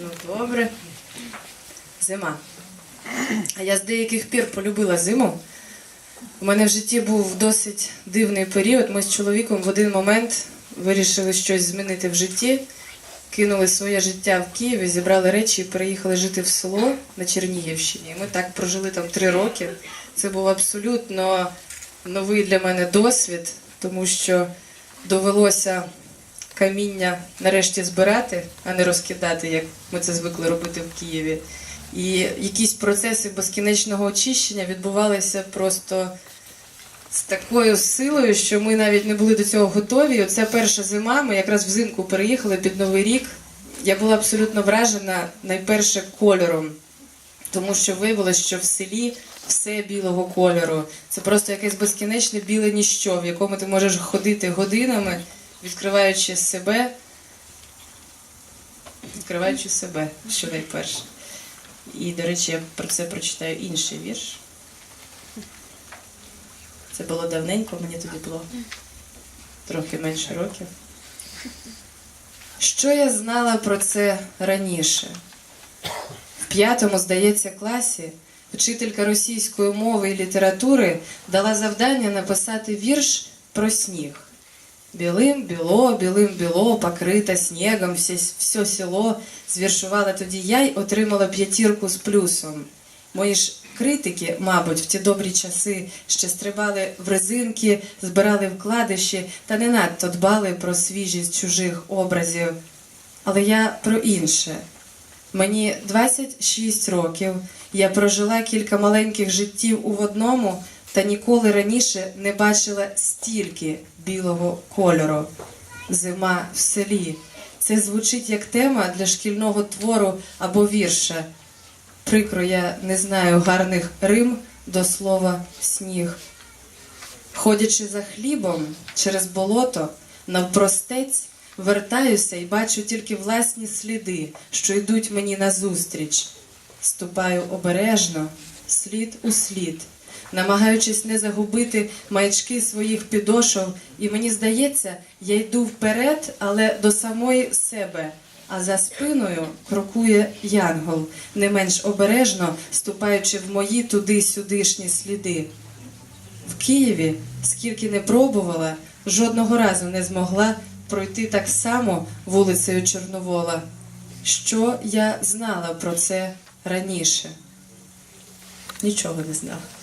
Ну, добре. Зима. А я з деяких пір полюбила зиму. У мене в житті був досить дивний період. Ми з чоловіком в один момент вирішили щось змінити в житті, кинули своє життя в Києві, зібрали речі і переїхали жити в село на Чернігівщині. Ми так прожили там три роки. Це був абсолютно новий для мене досвід, тому що довелося каміння нарешті збирати, а не розкидати, як ми це звикли робити в Києві. І якісь процеси безкінечного очищення відбувалися просто з такою силою, що ми навіть не були до цього готові. І Оця перша зима, ми якраз взимку переїхали під Новий рік. Я була абсолютно вражена найперше кольором, тому що виявилось, що в селі все білого кольору. Це просто якесь безкінечне біле ніщо, в якому ти можеш ходити годинами, відкриваючи себе, відкриваючи себе, що найперше. І, до речі, я про це прочитаю інший вірш. Це було давненько, мені тоді було трохи менше років. Що я знала про це раніше? В п'ятому, здається, класі вчителька російської мови і літератури дала завдання написати вірш про сніг. Білим біло, білим біло, покрита снігом, все, все село. Звіршувала тоді я й отримала п'ятірку з плюсом. Мої ж критики, мабуть, в ті добрі часи ще стрибали в резинки, збирали вкладиші та не надто дбали про свіжість чужих образів. Але я про інше. Мені 26 років. Я прожила кілька маленьких життів у одному та ніколи раніше не бачила стільки білого кольору. Зима в селі. Це звучить як тема для шкільного твору або вірша. Прикро, я не знаю гарних рим до слова сніг. Ходячи за хлібом через болото, навпростець вертаюся і бачу тільки власні сліди, що йдуть мені назустріч. Ступаю обережно, слід у слід, намагаючись не загубити маячки своїх підошов, і мені здається, я йду вперед, але до самої себе. А за спиною крокує янгол, не менш обережно ступаючи в мої туди-сюдишні сліди. В Києві, скільки не пробувала, жодного разу не змогла пройти так само вулицею Чорновола. Що я знала про це раніше? Нічого не знала.